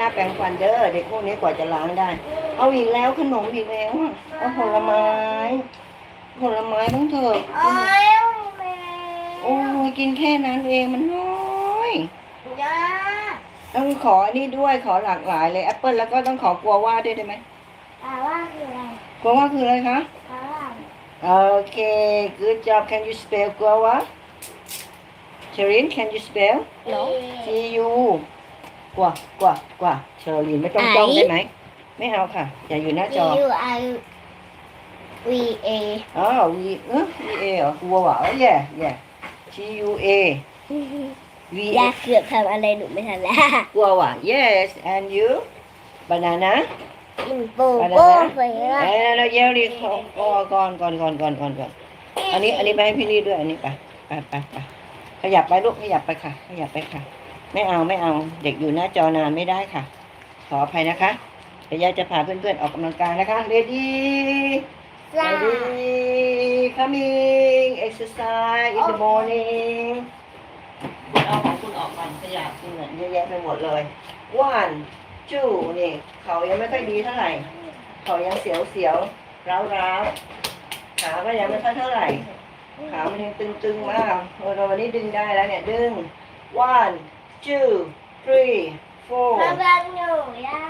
หน้าแปรงฟันเด้อเด็กพวกนี้กว่าจะล้างได้ เอาอีกแล้วขนมอีกแล้วอะเอาผลไม้ ผลไม้ต้องเถอะโอ้ยแม่โอ้ยกินแค่นั้นเองมันน้อยยาต้องขออันนี้ด้วยขอหลากหลายเลยแอปเปิลแล้วก็ต้องขอกัวว่าด้วยได้ไหมแปลว่าคืออะไรกัวว่าคืออะไรคะแปลว่าโอเค good job can you spell กัวว่า Sherin can you spell T U กว่ากว่ากว่าเชอรีนไม่ต้องจ้องได้ไหม ไม่เอาค่ะ อย่าอยู่หน้า G จอ U I V A อ๋อ V เออ V A เหรอกัวว่าเออ yeah yeah T U A V ยา A เกือบทำอะไรหนูไม่ทันแล้วกัวว่า yes and you banana กินปูโป้เฟยเอ้ยเราเยลลี่ก่อนก่อนก่อนก่อนก่อนก่อนอันนี้อันนี้ไปให้พี่ลี่ด้วยอันนี้ไปไปไปไปขยับไปลูกขยับไปค่ะ ขยับไปค่ะ ไม่เอาไม่เอาเด็กอยู่หน้าจอนานไม่ได้ค่ะ ขออภัยนะคะเดี๋ยวยายจะพาเพื่อนๆออกกำลังกายนะคะ ready จ้า ready coming exercise in the morning คุณเอาของคุณออกก่อนขยับคุณเนี่ยเยอะแยะไปหมดเลย one two นี่เขายังไม่ค่อยดีเท่าไหร่ เขายังเสียวเสียวๆร้าวร้าวๆขาก็ยังไม่ค่อยเท่าไหร่ขามันยังตึงๆมากเออเราวันนี้ดึงได้แล้วเนี่ยดึง one two three four พลังหนูย่า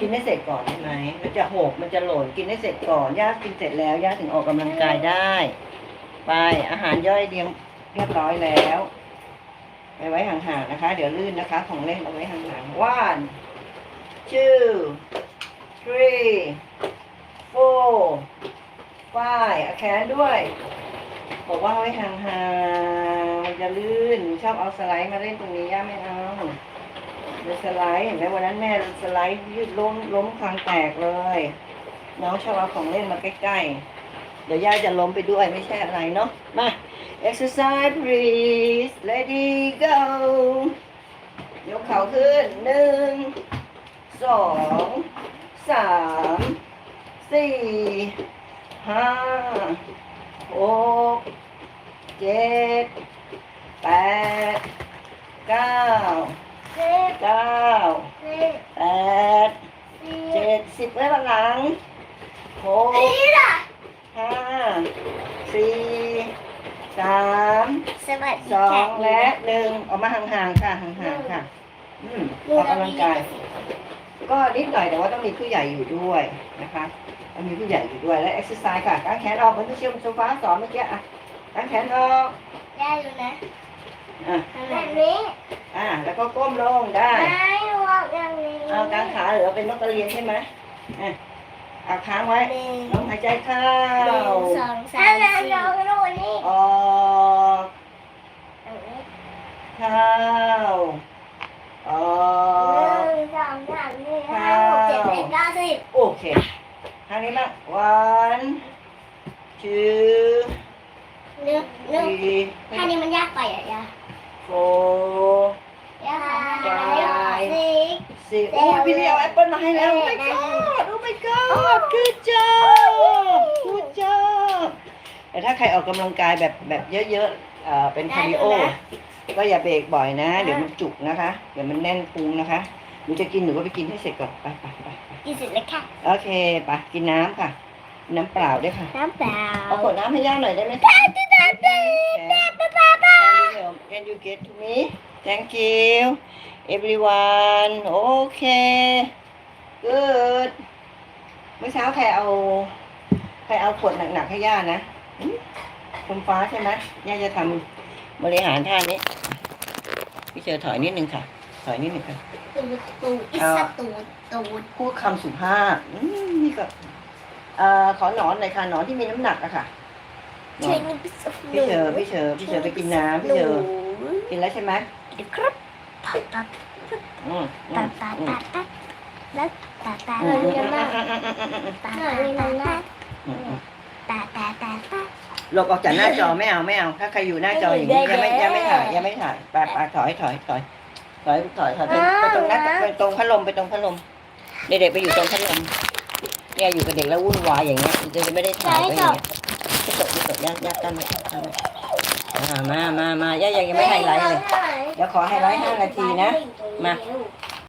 กินให้เสร็จก่อนใช่ไหม มันจะหก มันจะหล่น กินให้เสร็จก่อน ย่ากินเสร็จแล้ว ย่าถึงออกกำลังกายได้ ไป อาหารย่อยเรียงเรียบร้อยแล้ว ไปไว้ห่างๆนะคะ เดี๋ยวลื่นนะคะ ของเล่นเอาไว้ห่างๆ one two three four five เอาแขนด้วย บอกว่าเอาไว้ห่างๆมัน จะลื่นชอบเอาสไลด์มาเล่นตรงนี้ย่าไม่เอาเป็นสไลด์เห็นไหมวันนั้นแม่สไลด์ยืดล้มล้มคางแตกเลย น้องชอบเอาของเล่นมาใกล้ๆ เดี๋ยวย่าจะล้มไปด้วยไม่ใช่อะไรเนาะมา exercise please ready go ยกเข่าขึ้นหนึ่งสองสามสี่ห้าหกเจ็ด แปดเก้าสิบเก้าสิบแปดเจ็ดสิบไว้ข้างหลังหกห้าสี่สามสวัสดีสองและหนึ่งออกมาห่างๆค่ะห่างๆค่ะอืมออกกำลังกาย ก็นิดหน่อยแต่ว่าต้องมีผู้ใหญ่อยู่ด้วยนะคะต้องมีผู้ใหญ่อยู่ด้วยและเอ็กซ์ไซส์ค่ะกางแขนออกเหมือนที่เชี่ยวโซฟาสอนเมื่อกี้อะกางแขนออกได้อยู่นะ อะแบบนี้อะแล้วก็ก้มลงได้ ไม่วอกอย่างนี้เอากางขาหรือเอาเป็นนกกระเรียนใช่ไหมอะเอาค้างไว้หนึ่งลมหายใจเข้าหนึ่งสองสามสี่ห้าหกนี่ออกเข้าออก หนึ่งสองสามสี่ห้าหกเจ็ดแปดเก้าสิบโอเคทางนี้บ้าง one two หนึ่งหนึ่ง three ท่านี้มันยากไปอะยา four ยากสี่ six โอ้ยพี่เลี้ยวแอปเปิลมาให้แล้ว oh my god oh my god good job good job แต่ถ้าใครออกกำลังกายแบบแบบเยอะๆเอ่อเป็นคาร์ดิโอ ก็อย่าเบรกบ่อยนะ เดี๋ยวมันจุกนะคะ เดี๋ยวมันแน่นพุงนะคะหนูจะกินหนูก็ไปกินให้เสร็จก่อนไปไปไปกินเสร็จแล้วค่ะ โอเคไปกินน้ำค่ะ น้ำเปล่าด้วยค่ะน้ำเปล่าเอาขวดน้ำให้ย่าหน่อยได้ไหมคะ Can you get to me Thank you everyone โอเค good เมื่อเช้าใครเอาใครเอาขวดหนักๆให้ย่านะหึคุณฟ้าใช่ไหมย่าจะทำบริหารท่านี้ พี่เจอถอยนิดนึงค่ะ ถอยนิดนึงค่ะตูดตูดอิสตูดตูดพูดคำสุภาพอืมนี่ก็ เอ่อขอหนอนหน่อยค่ะหนอนที่มีน้ำหนักอะค่ะหนอช่วยนนี่พี่เชอพี่เชอพี่เชอไปกินน้ำพี่เชอกินแล้วใช่ไหมเดี๋ยวครับตัดตัดอืมอืตัมดตัดอืมตัดตัดแล้วตัดตัดอืมอืมตัอืดมตัดอืมอืมอืมอืมตัดตัดอืมอืมตัดตัดตัดตัดหลบออกจากหน้าจอไม่เอาไม่เอา ถ้าใครอยู่หน้าจออย่างนี้ยังไม่ยังไม่ถ่ายยังไม่ถ่ายไปไปถอยถอยถอยถอยถอยถอยไปไปตรงหน้าไปตรงพัดลมไปตรงพัดลมเด็กๆไปอยู่ตรงพัดลม เนี่ยอยู่กับเด็กแล้ววุ่นวายอย่างเงี้ยจะไม่ได้ถ่ายไว้อย่างเงี้ยพี่ตกพี่ตกยากยากกันไหมกันไหมอ่ามามามาย่ายังยังไม่ไฮไลท์เลยเดี๋ยวขอไฮไลท์ห้านาทีนะ มา